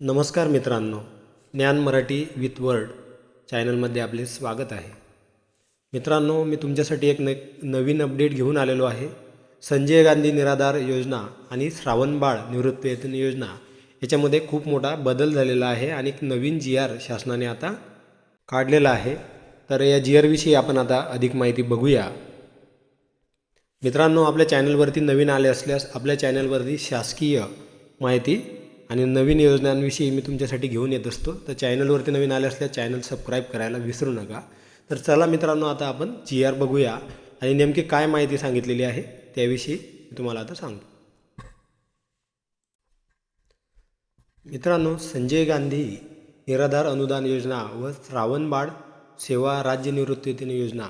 नमस्कार मित्रांनो ज्ञान मराठी विथ वर्ड चॅनलमध्ये आपले स्वागत आहे. मित्रांनो मी तुमच्यासाठी एक न नवीन अपडेट घेऊन आलेलो आहे. संजय गांधी निराधार योजना आणि श्रावणबाळ निवृत्तीवेतन योजना याच्यामध्ये खूप मोठा बदल झालेला आहे आणि एक नवीन जी आर शासनाने आता काढलेला आहे. तर या जी आरविषयी आपण आता अधिक माहिती बघूया. मित्रांनो आपल्या चॅनलवरती नवीन आले असल्यास आपल्या चॅनलवरती शासकीय माहिती आणि नवीन योजनांविषयी मी तुमच्यासाठी घेऊन येत असतो. तर चॅनलवरती नवीन आले असल्यास चॅनल सबस्क्राईब करायला विसरू नका. तर चला मित्रांनो आता आपण जी आर बघूया आणि नेमकी काय माहिती सांगितलेली आहे त्याविषयी मी तुम्हाला आता सांगतो. मित्रांनो संजय गांधी निराधार अनुदान योजना व श्रावणबाळ सेवा राज्य निवृत्तीवेतन योजना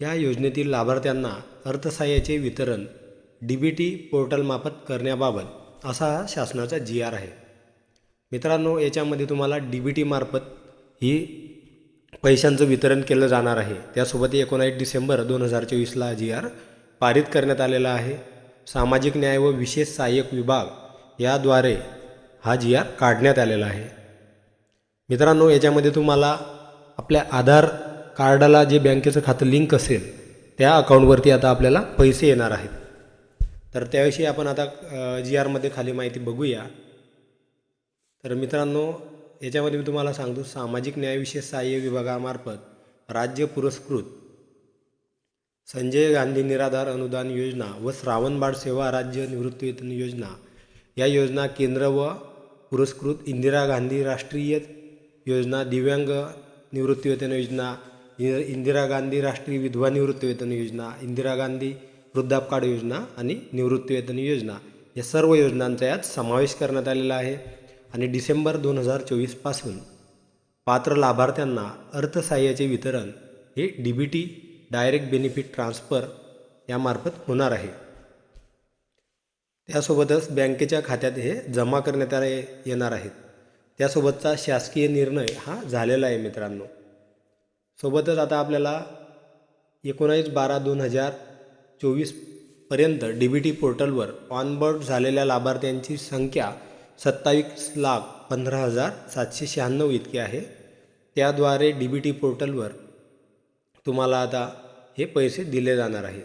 या योजनेतील लाभार्थ्यांना अर्थसहाय्याचे वितरण डी बी टी पोर्टलमार्फत करण्याबाबत असा हा शासनाचा जी आर आहे. मित्रांनो याच्यामध्ये तुम्हाला डी बी टीमार्फत ही पैशांचं वितरण केलं जाणार आहे. त्यासोबत एकोणावीस डिसेंबर दोन हजार चोवीसला जी आर पारित करण्यात आलेला आहे. सामाजिक न्याय व विशेष सहाय्यक विभाग याद्वारे हा जी आर काढण्यात आलेला आहे. मित्रांनो याच्यामध्ये तुम्हाला आपल्या आधार कार्डाला जे बँकेचं खातं लिंक असेल त्या अकाउंटवरती आता आपल्याला पैसे येणार आहेत. तर त्याविषयी आपण आता जी आरमध्ये खाली माहिती बघूया. तर मित्रांनो याच्यामध्ये मी तुम्हाला सांगतो सामाजिक न्यायविषय सहाय्य विभागामार्फत राज्य पुरस्कृत संजय गांधी निराधार अनुदान योजना व श्रावणबाळ सेवा राज्य निवृत्तीवेतन योजना या योजना केंद्र व पुरस्कृत इंदिरा गांधी राष्ट्रीय योजना दिव्यांग निवृत्तीवेतन योजना इंदिरा गांधी राष्ट्रीय विधवा निवृत्तीवेतन योजना इंदिरा गांधी वृद्धापकाळ योजना आणि निवृत्तीवेतन योजना या सर्व योजनांचा यात समावेश करण्यात आलेला आहे. आणि डिसेंबर दोन हजार चोवीसपासून पात्र लाभार्थ्यांना अर्थसहाय्याचे वितरण हे D B T direct benefit transfer यामार्फत होणार आहे. त्यासोबतच बँकेच्या खात्यात हे जमा करण्यात आले येणार आहेत. त्यासोबतचा शासकीय निर्णय हा झालेला आहे मित्रांनो. सोबतच आता आपल्याला एकोणावीस बारा दोन हजार चोवीसपर्यंत डी बी टी पोर्टलवर ऑनबोर्ड झालेल्या लाभार्थ्यांची संख्या सत्तावीस लाख पंधरा हजार सातशे शहाण्णव इतकी आहे. त्याद्वारे डी बी टी पोर्टलवर तुम्हाला आता हे पैसे दिले जाणार आहेत.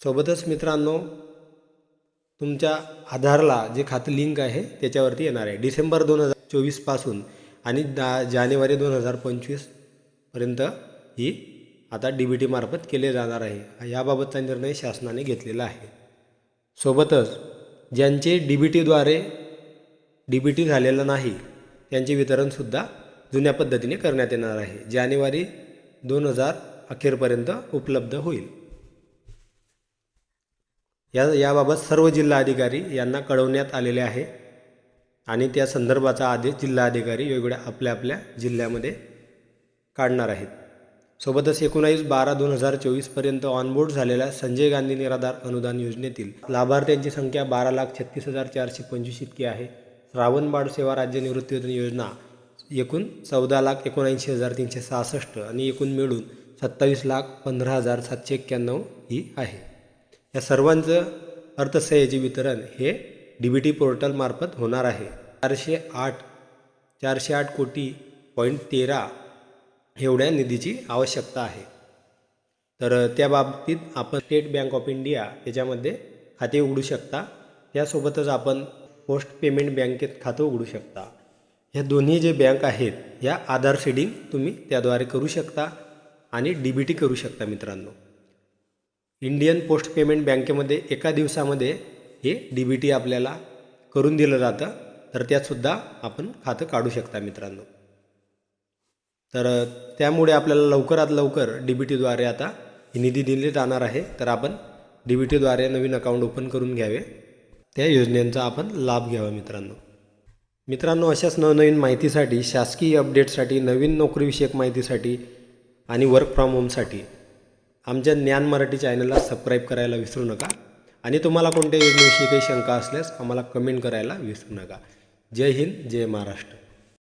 सोबतच मित्रांनो तुमच्या आधारला जे खातं लिंक आहे त्याच्यावरती येणार आहे. डिसेंबर दोन हजार चोवीसपासून आणि दा जानेवारी दोन हजार पंचवीसपर्यंत ही आता डी बी टीमार्फत केले जाणार आहे. याबाबतचा निर्णय शासनाने घेतलेला आहे. सोबतच ज्यांचे डी बी टीद्वारे डी बी टी झालेलं नाही त्यांचे वितरणसुद्धा जुन्या पद्धतीने करण्यात येणार आहे. जानेवारी दोन हजार अखेरपर्यंत उपलब्ध होईल. या याबाबत सर्व जिल्हाधिकारी यांना कळवण्यात आलेले आहे आणि त्या संदर्भाचा आदेश जिल्हाधिकारी वेगवेगळ्या आपल्या आपल्या जिल्ह्यामध्ये काढणार आहेत. सोबतच एकोणावीस बारा दोन हजार चोवीसपर्यंत ऑनबोर्ड झालेल्या संजय गांधी निराधार अनुदान योजनेतील लाभार्थ्यांची संख्या बारा लाख छत्तीस हजार चारशे पंचवीस इतकी आहे. श्रावणबाळ सेवा राज्य निवृत्तीवेतन योजना एकूण चौदा लाख एकोणऐंशी हजार तीनशे सहासष्ट आणि एकूण मिळून सत्तावीस लाख पंधरा हजार सातशे एक्क्याण्णव ही आहे. या सर्वांचं अर्थसहाय्याचे वितरण हे डी बी टी पोर्टलमार्फत होणार आहे. चारशे आठ चारशे आठ कोटी पॉईंट तेरा एवढ्या निधीची आवश्यकता आहे. तर त्या बाबतीत आपण स्टेट बँक ऑफ इंडिया याच्यामध्ये खाते उघडू शकता. त्यासोबतच आपण पोस्ट पेमेंट बँकेत खातं उघडू शकता. ह्या दोन्ही जे बँक आहेत या आधार शेडिंग तुम्ही त्याद्वारे करू शकता आणि डी बी टी करू शकता मित्रांनो. इंडियन पोस्ट पेमेंट बँकेमध्ये एका दिवसामध्ये हे डी बी टी आपल्याला करून दिलं जातं. तर त्यातसुद्धा आपण खातं काढू शकता मित्रांनो. तर त्यामुळे आपल्याला लवकरात लवकर डी बी टीद्वारे आता ही निधी दिली जाणार आहे. तर आपण डी बी टीद्वारे नवीन अकाउंट ओपन करून घ्यावे. त्या योजनेचा आपण लाभ घ्यावा मित्रांनो. मित्रांनो अशाच नवनवीन माहितीसाठी शासकीय अपडेटसाठी नवीन नोकरीविषयक माहितीसाठी आणि वर्क फ्रॉम होमसाठी आमच्या ज्ञान मराठी चॅनलला सबस्क्राईब करायला विसरू नका. आणि तुम्हाला कोणत्या योजनेविषयी काही शंका असल्यास आम्हाला कमेंट करायला विसरू नका. जय हिंद जय महाराष्ट्र.